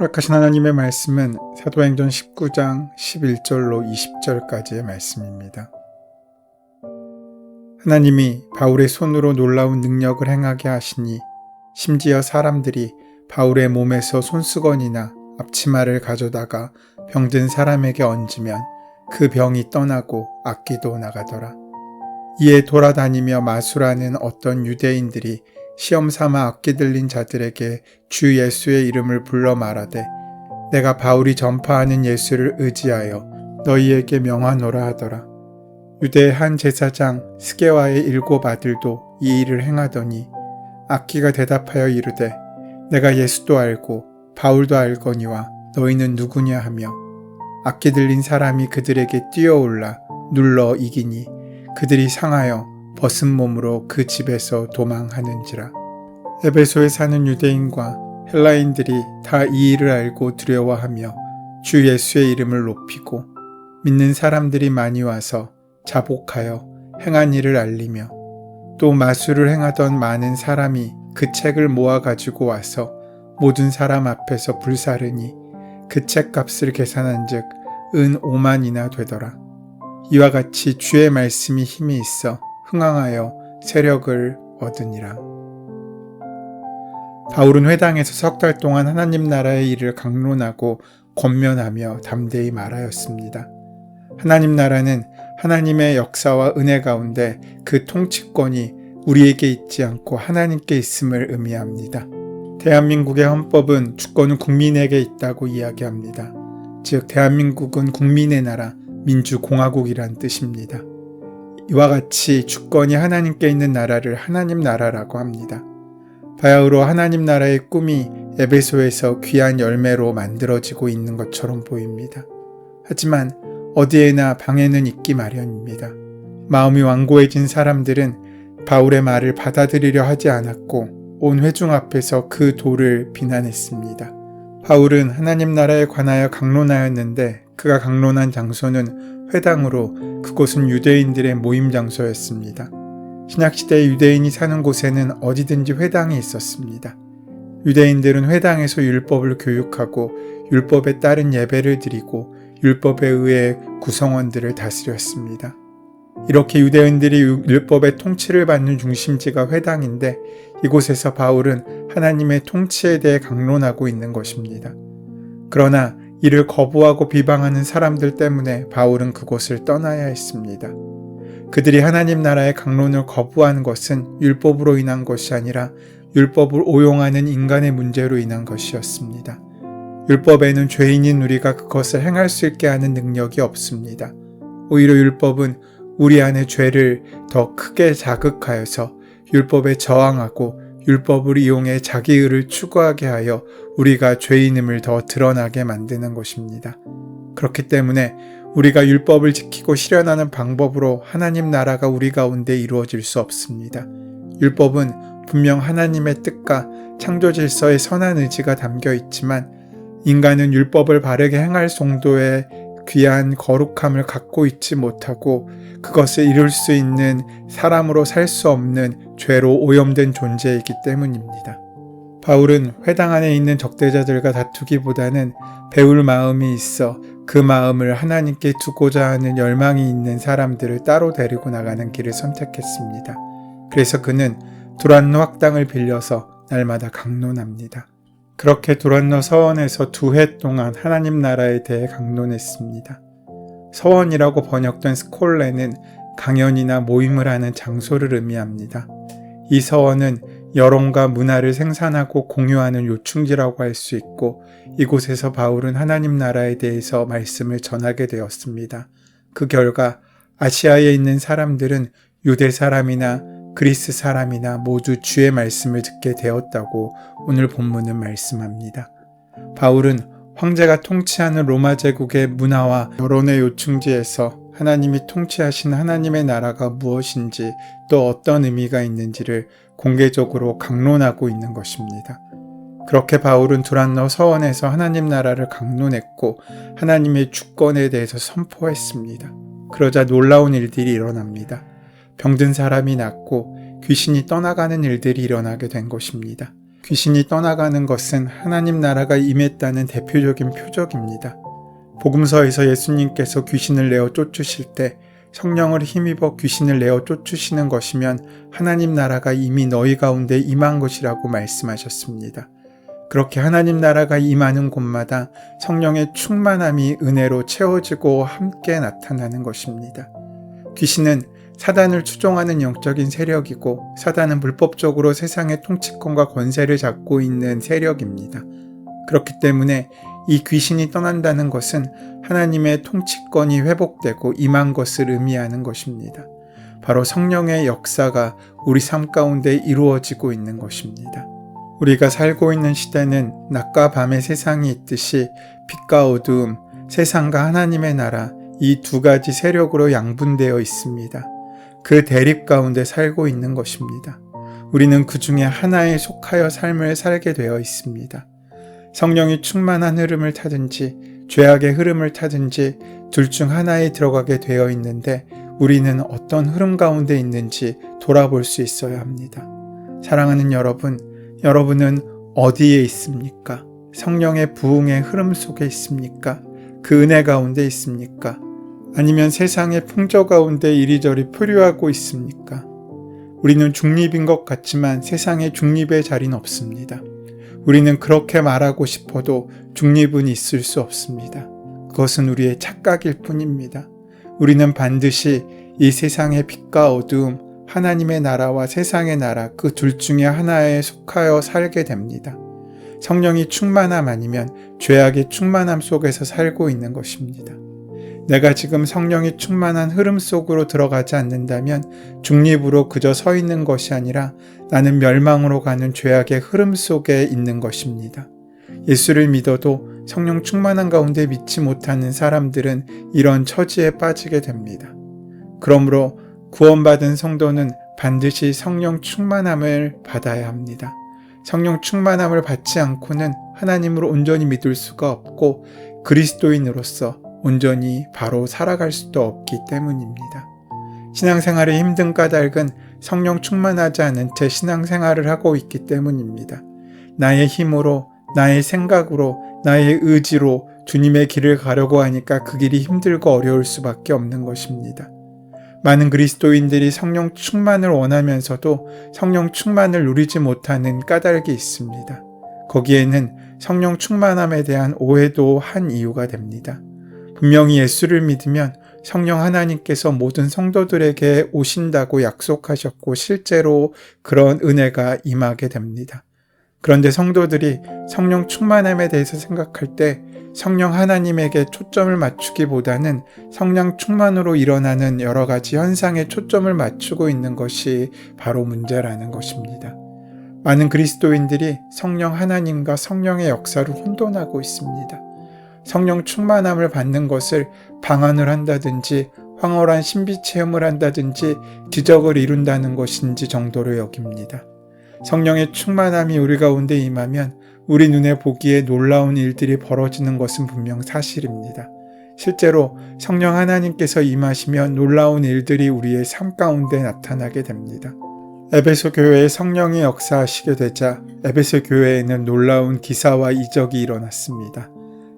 허락하신 하나님의 말씀은 사도행전 19장 11절로 20절까지의 말씀입니다. 하나님이 바울의 손으로 놀라운 능력을 행하게 하시니 심지어 사람들이 바울의 몸에서 손수건이나 앞치마를 가져다가 병든 사람에게 얹으면 그 병이 떠나고 악기도 나가더라. 이에 돌아다니며 마술하는 어떤 유대인들이 시험 삼아 악기 들린 자들에게 주 예수의 이름을 불러 말하되 내가 바울이 전파하는 예수를 의지하여 너희에게 명하노라 하더라. 유대의 한 제사장 스게와의 일곱 아들도 이 일을 행하더니 악기가 대답하여 이르되 내가 예수도 알고 바울도 알거니와 너희는 누구냐 하며 악기 들린 사람이 그들에게 뛰어올라 눌러 이기니 그들이 상하여 벗은 몸으로 그 집에서 도망하는지라. 에베소에 사는 유대인과 헬라인들이 다 이 일을 알고 두려워하며 주 예수의 이름을 높이고 믿는 사람들이 많이 와서 자복하여 행한 일을 알리며 또 마술을 행하던 많은 사람이 그 책을 모아 가지고 와서 모든 사람 앞에서 불사르니 그 책 값을 계산한즉 은 5만이나 되더라. 이와 같이 주의 말씀이 힘이 있어 흥황하여 세력을 얻으니라. 바울은 회당에서 석 달 동안 하나님 나라의 일을 강론하고 권면하며 담대히 말하였습니다. 하나님 나라는 하나님의 역사와 은혜 가운데 그 통치권이 우리에게 있지 않고 하나님께 있음을 의미합니다. 대한민국의 헌법은 주권은 국민에게 있다고 이야기합니다. 즉, 대한민국은 국민의 나라, 민주공화국이란 뜻입니다. 이와 같이 주권이 하나님께 있는 나라를 하나님 나라라고 합니다. 바야흐로 하나님 나라의 꿈이 에베소에서 귀한 열매로 만들어지고 있는 것처럼 보입니다. 하지만 어디에나 방해는 있기 마련입니다. 마음이 완고해진 사람들은 바울의 말을 받아들이려 하지 않았고 온 회중 앞에서 그 도를 비난했습니다. 바울은 하나님 나라에 관하여 강론하였는데 그가 강론한 장소는 회당으로 그곳은 유대인들의 모임 장소였습니다. 신약시대 유대인이 사는 곳에는 어디든지 회당이 있었습니다. 유대인들은 회당에서 율법을 교육하고 율법에 따른 예배를 드리고 율법에 의해 구성원들을 다스렸습니다. 이렇게 유대인들이 율법의 통치를 받는 중심지가 회당인데 이곳에서 바울은 하나님의 통치에 대해 강론하고 있는 것입니다. 그러나 이를 거부하고 비방하는 사람들 때문에 바울은 그곳을 떠나야 했습니다. 그들이 하나님 나라의 강론을 거부한 것은 율법으로 인한 것이 아니라 율법을 오용하는 인간의 문제로 인한 것이었습니다. 율법에는 죄인인 우리가 그것을 행할 수 있게 하는 능력이 없습니다. 오히려 율법은 우리 안의 죄를 더 크게 자극하여서 율법에 저항하고 율법을 이용해 자기 의를 추구하게 하여 우리가 죄인임을 더 드러나게 만드는 것입니다. 그렇기 때문에 우리가 율법을 지키고 실현하는 방법으로 하나님 나라가 우리 가운데 이루어질 수 없습니다. 율법은 분명 하나님의 뜻과 창조 질서의 선한 의지가 담겨 있지만 인간은 율법을 바르게 행할 정도의 귀한 거룩함을 갖고 있지 못하고 그것을 이룰 수 있는 사람으로 살 수 없는 죄로 오염된 존재이기 때문입니다. 바울은 회당 안에 있는 적대자들과 다투기보다는 배울 마음이 있어 그 마음을 하나님께 두고자 하는 열망이 있는 사람들을 따로 데리고 나가는 길을 선택했습니다. 그래서 그는 두란노 학당을 빌려서 날마다 강론합니다. 그렇게 두란노 서원에서 두 해 동안 하나님 나라에 대해 강론했습니다. 서원이라고 번역된 스콜레는 강연이나 모임을 하는 장소를 의미합니다. 이 서원은 여론과 문화를 생산하고 공유하는 요충지라고 할 수 있고 이곳에서 바울은 하나님 나라에 대해서 말씀을 전하게 되었습니다. 그 결과 아시아에 있는 사람들은 유대 사람이나 그리스 사람이나 모두 주의 말씀을 듣게 되었다고 오늘 본문은 말씀합니다. 바울은 황제가 통치하는 로마 제국의 문화와 여론의 요충지에서 하나님이 통치하신 하나님의 나라가 무엇인지 또 어떤 의미가 있는지를 공개적으로 강론하고 있는 것입니다. 그렇게 바울은 두란노 서원에서 하나님 나라를 강론했고 하나님의 주권에 대해서 선포했습니다. 그러자 놀라운 일들이 일어납니다. 병든 사람이 낫고 귀신이 떠나가는 일들이 일어나게 된 것입니다. 귀신이 떠나가는 것은 하나님 나라가 임했다는 대표적인 표적입니다. 복음서에서 예수님께서 귀신을 내어 쫓으실 때 성령을 힘입어 귀신을 내어 쫓으시는 것이면 하나님 나라가 이미 너희 가운데 임한 것이라고 말씀하셨습니다. 그렇게 하나님 나라가 임하는 곳마다 성령의 충만함이 은혜로 채워지고 함께 나타나는 것입니다. 귀신은 사단을 추종하는 영적인 세력이고 사단은 불법적으로 세상의 통치권과 권세를 잡고 있는 세력입니다. 그렇기 때문에 이 귀신이 떠난다는 것은 하나님의 통치권이 회복되고 임한 것을 의미하는 것입니다. 바로 성령의 역사가 우리 삶 가운데 이루어지고 있는 것입니다. 우리가 살고 있는 시대는 낮과 밤의 세상이 있듯이 빛과 어두움, 세상과 하나님의 나라, 이 두 가지 세력으로 양분되어 있습니다. 그 대립 가운데 살고 있는 것입니다. 우리는 그 중에 하나에 속하여 삶을 살게 되어 있습니다. 성령이 충만한 흐름을 타든지 죄악의 흐름을 타든지 둘 중 하나에 들어가게 되어 있는데 우리는 어떤 흐름 가운데 있는지 돌아볼 수 있어야 합니다. 사랑하는 여러분, 여러분은 어디에 있습니까? 성령의 부흥의 흐름 속에 있습니까? 그 은혜 가운데 있습니까? 아니면 세상의 풍조 가운데 이리저리 표류하고 있습니까? 우리는 중립인 것 같지만 세상에 중립의 자리는 없습니다. 우리는 그렇게 말하고 싶어도 중립은 있을 수 없습니다. 그것은 우리의 착각일 뿐입니다. 우리는 반드시 이 세상의 빛과 어두움, 하나님의 나라와 세상의 나라 그 둘 중에 하나에 속하여 살게 됩니다. 성령이 충만함 아니면 죄악의 충만함 속에서 살고 있는 것입니다. 내가 지금 성령이 충만한 흐름 속으로 들어가지 않는다면 중립으로 그저 서 있는 것이 아니라 나는 멸망으로 가는 죄악의 흐름 속에 있는 것입니다. 예수를 믿어도 성령 충만한 가운데 믿지 못하는 사람들은 이런 처지에 빠지게 됩니다. 그러므로 구원받은 성도는 반드시 성령 충만함을 받아야 합니다. 성령 충만함을 받지 않고는 하나님을 온전히 믿을 수가 없고 그리스도인으로서 온전히 바로 살아갈 수도 없기 때문입니다. 신앙생활의 힘든 까닭은 성령 충만하지 않은 채 신앙생활을 하고 있기 때문입니다. 나의 힘으로, 나의 생각으로, 나의 의지로 주님의 길을 가려고 하니까 그 길이 힘들고 어려울 수밖에 없는 것입니다. 많은 그리스도인들이 성령 충만을 원하면서도 성령 충만을 누리지 못하는 까닭이 있습니다. 거기에는 성령 충만함에 대한 오해도 한 이유가 됩니다. 분명히 예수를 믿으면 성령 하나님께서 모든 성도들에게 오신다고 약속하셨고 실제로 그런 은혜가 임하게 됩니다. 그런데 성도들이 성령 충만함에 대해서 생각할 때 성령 하나님에게 초점을 맞추기보다는 성령 충만으로 일어나는 여러 가지 현상에 초점을 맞추고 있는 것이 바로 문제라는 것입니다. 많은 그리스도인들이 성령 하나님과 성령의 역사를 혼돈하고 있습니다. 성령 충만함을 받는 것을 방언을 한다든지 황홀한 신비 체험을 한다든지 기적을 이룬다는 것인지 정도로 여깁니다. 성령의 충만함이 우리 가운데 임하면 우리 눈에 보기에 놀라운 일들이 벌어지는 것은 분명 사실입니다. 실제로 성령 하나님께서 임하시면 놀라운 일들이 우리의 삶 가운데 나타나게 됩니다. 에베소 교회에 성령이 역사하시게 되자 에베소 교회에는 놀라운 기사와 이적이 일어났습니다.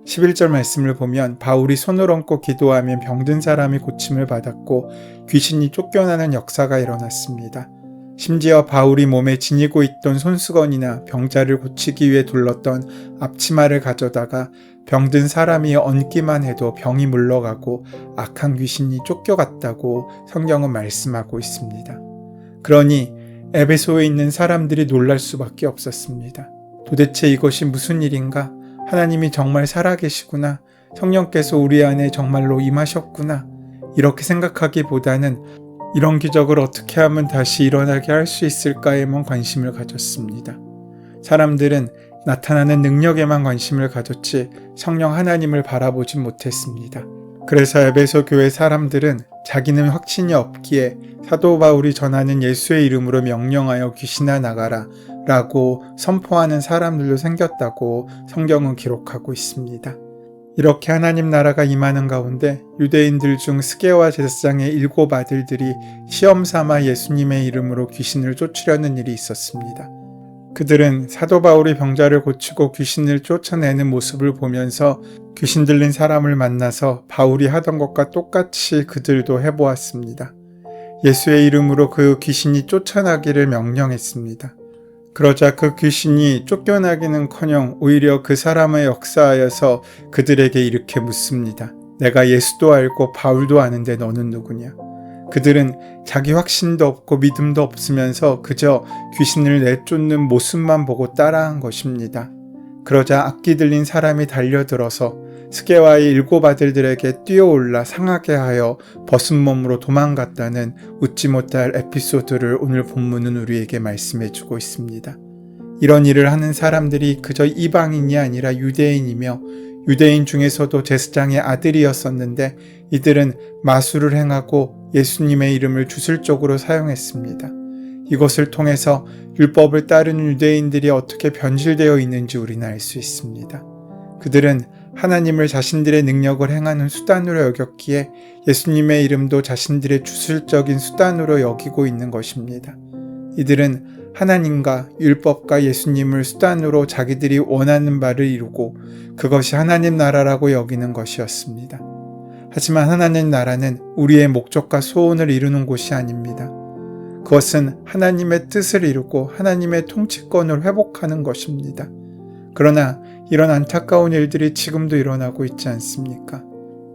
11절 말씀을 보면 바울이 손을 얹고 기도하면 병든 사람이 고침을 받았고 귀신이 쫓겨나는 역사가 일어났습니다. 심지어 바울이 몸에 지니고 있던 손수건이나 병자를 고치기 위해 둘렀던 앞치마를 가져다가 병든 사람이 얹기만 해도 병이 물러가고 악한 귀신이 쫓겨갔다고 성경은 말씀하고 있습니다. 그러니 에베소에 있는 사람들이 놀랄 수밖에 없었습니다. 도대체 이것이 무슨 일인가? 하나님이 정말 살아계시구나. 성령께서 우리 안에 정말로 임하셨구나. 이렇게 생각하기보다는 이런 기적을 어떻게 하면 다시 일어나게 할 수 있을까에만 관심을 가졌습니다. 사람들은 나타나는 능력에만 관심을 가졌지 성령 하나님을 바라보지 못했습니다. 그래서 에베소 교회 사람들은 자기는 확신이 없기에 사도 바울이 전하는 예수의 이름으로 명령하여 귀신아 나가라 라고 선포하는 사람들도 생겼다고 성경은 기록하고 있습니다. 이렇게 하나님 나라가 임하는 가운데 유대인들 중 스게와 제사장의 일곱 아들들이 시험 삼아 예수님의 이름으로 귀신을 쫓으려는 일이 있었습니다. 그들은 사도 바울이 병자를 고치고 귀신을 쫓아내는 모습을 보면서 귀신 들린 사람을 만나서 바울이 하던 것과 똑같이 그들도 해보았습니다. 예수의 이름으로 그 귀신이 쫓아나기를 명령했습니다. 그러자 그 귀신이 쫓겨나기는 커녕 오히려 그 사람의 역사하여서 그들에게 이렇게 묻습니다. 내가 예수도 알고 바울도 아는데 너는 누구냐? 그들은 자기 확신도 없고 믿음도 없으면서 그저 귀신을 내쫓는 모습만 보고 따라한 것입니다. 그러자 악기 들린 사람이 달려들어서 스게와의 일곱 아들들에게 뛰어올라 상하게 하여 벗은 몸으로 도망갔다는 웃지 못할 에피소드를 오늘 본문은 우리에게 말씀해 주고 있습니다. 이런 일을 하는 사람들이 그저 이방인이 아니라 유대인이며 유대인 중에서도 제스장의 아들이었었는데 이들은 마술을 행하고 예수님의 이름을 주술적으로 사용했습니다. 이것을 통해서 율법을 따르는 유대인들이 어떻게 변질되어 있는지 우리는 알 수 있습니다. 그들은 하나님을 자신들의 능력을 행하는 수단으로 여겼기에 예수님의 이름도 자신들의 주술적인 수단으로 여기고 있는 것입니다. 이들은 하나님과 율법과 예수님을 수단으로 자기들이 원하는 바를 이루고 그것이 하나님 나라라고 여기는 것이었습니다. 하지만 하나님 나라는 우리의 목적과 소원을 이루는 곳이 아닙니다. 그것은 하나님의 뜻을 이루고 하나님의 통치권을 회복하는 것입니다. 그러나 이런 안타까운 일들이 지금도 일어나고 있지 않습니까?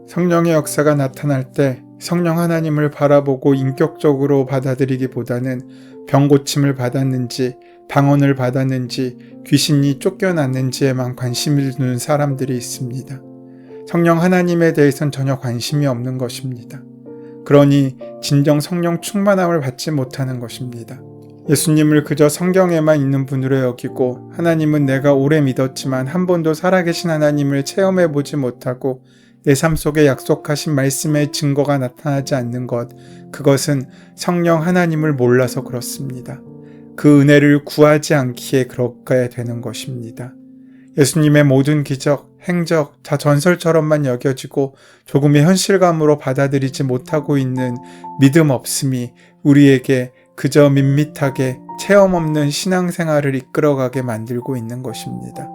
성령의 역사가 나타날 때 성령 하나님을 바라보고 인격적으로 받아들이기보다는 병 고침을 받았는지, 방언을 받았는지, 귀신이 쫓겨났는지에만 관심을 두는 사람들이 있습니다. 성령 하나님에 대해선 전혀 관심이 없는 것입니다. 그러니 진정 성령 충만함을 받지 못하는 것입니다. 예수님을 그저 성경에만 있는 분으로 여기고 하나님은 내가 오래 믿었지만 한 번도 살아계신 하나님을 체험해 보지 못하고 내 삶 속에 약속하신 말씀의 증거가 나타나지 않는 것, 그것은 성령 하나님을 몰라서 그렇습니다. 그 은혜를 구하지 않기에 그렇게 되는 것입니다. 예수님의 모든 기적, 행적, 다 전설처럼만 여겨지고 조금의 현실감으로 받아들이지 못하고 있는 믿음 없음이 우리에게 그저 밋밋하게 체험 없는 신앙생활을 이끌어가게 만들고 있는 것입니다.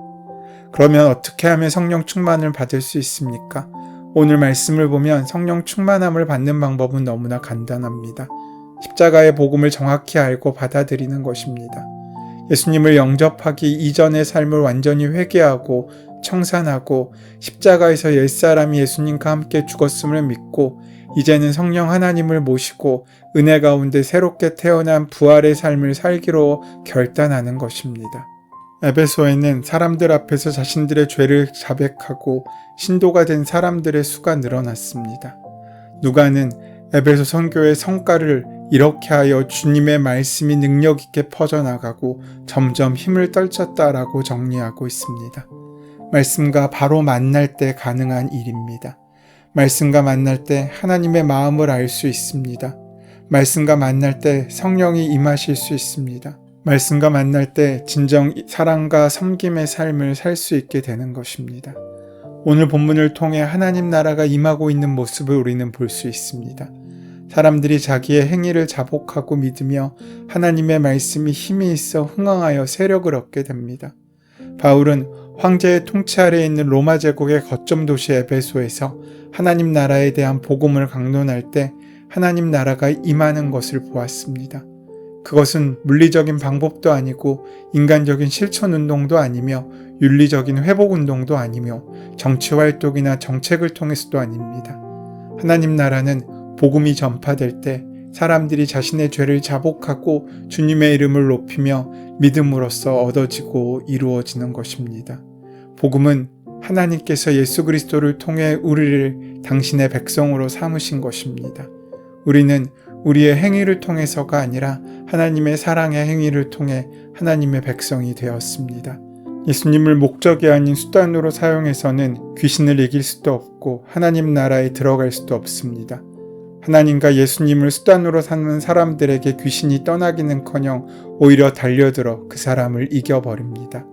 그러면 어떻게 하면 성령 충만을 받을 수 있습니까? 오늘 말씀을 보면 성령 충만함을 받는 방법은 너무나 간단합니다. 십자가의 복음을 정확히 알고 받아들이는 것입니다. 예수님을 영접하기 이전의 삶을 완전히 회개하고 청산하고 십자가에서 옛사람이 예수님과 함께 죽었음을 믿고 이제는 성령 하나님을 모시고 은혜 가운데 새롭게 태어난 부활의 삶을 살기로 결단하는 것입니다. 에베소에는 사람들 앞에서 자신들의 죄를 자백하고 신도가 된 사람들의 수가 늘어났습니다. 누가는 에베소 선교의 성과를 이렇게 하여 주님의 말씀이 능력 있게 퍼져나가고 점점 힘을 떨쳤다라고 정리하고 있습니다. 말씀과 바로 만날 때 가능한 일입니다. 말씀과 만날 때 하나님의 마음을 알 수 있습니다. 말씀과 만날 때 성령이 임하실 수 있습니다. 말씀과 만날 때 진정 사랑과 섬김의 삶을 살 수 있게 되는 것입니다. 오늘 본문을 통해 하나님 나라가 임하고 있는 모습을 우리는 볼 수 있습니다. 사람들이 자기의 행위를 자복하고 믿으며 하나님의 말씀이 힘이 있어 흥황하여 세력을 얻게 됩니다. 바울은 황제의 통치 아래에 있는 로마 제국의 거점 도시 에베소에서 하나님 나라에 대한 복음을 강론할 때 하나님 나라가 임하는 것을 보았습니다. 그것은 물리적인 방법도 아니고 인간적인 실천 운동도 아니며 윤리적인 회복 운동도 아니며 정치 활동이나 정책을 통해서도 아닙니다. 하나님 나라는 복음이 전파될 때 사람들이 자신의 죄를 자복하고 주님의 이름을 높이며 믿음으로써 얻어지고 이루어지는 것입니다. 복음은 하나님께서 예수 그리스도를 통해 우리를 당신의 백성으로 삼으신 것입니다. 우리는 우리의 행위를 통해서가 아니라 하나님의 사랑의 행위를 통해 하나님의 백성이 되었습니다. 예수님을 목적이 아닌 수단으로 사용해서는 귀신을 이길 수도 없고 하나님 나라에 들어갈 수도 없습니다. 하나님과 예수님을 수단으로 삼는 사람들에게 귀신이 떠나기는 커녕 오히려 달려들어 그 사람을 이겨버립니다.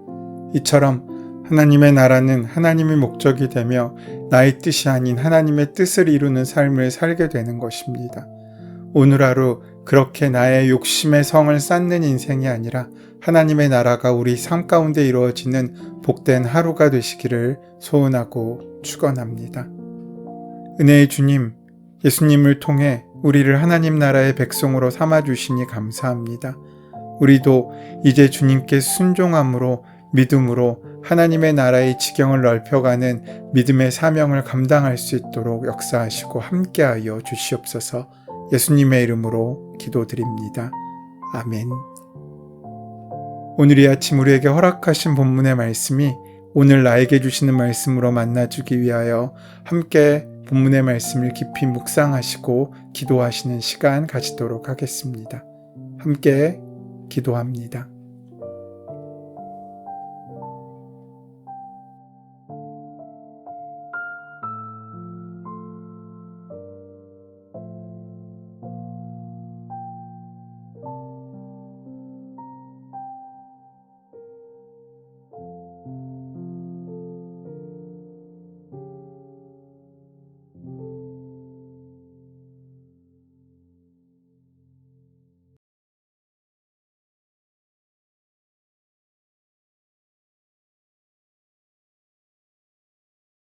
이처럼 하나님의 나라는 하나님의 목적이 되며 나의 뜻이 아닌 하나님의 뜻을 이루는 삶을 살게 되는 것입니다. 오늘 하루 그렇게 나의 욕심의 성을 쌓는 인생이 아니라 하나님의 나라가 우리 삶 가운데 이루어지는 복된 하루가 되시기를 소원하고 축원합니다. 은혜의 주님, 예수님을 통해 우리를 하나님 나라의 백성으로 삼아 주시니 감사합니다. 우리도 이제 주님께 순종함으로 믿음으로 하나님의 나라의 지경을 넓혀가는 믿음의 사명을 감당할 수 있도록 역사하시고 함께하여 주시옵소서 예수님의 이름으로 기도드립니다. 아멘. 오늘 이 아침 우리에게 허락하신 본문의 말씀이 오늘 나에게 주시는 말씀으로 만나주기 위하여 함께 본문의 말씀을 깊이 묵상하시고 기도하시는 시간 가지도록 하겠습니다. 함께 기도합니다.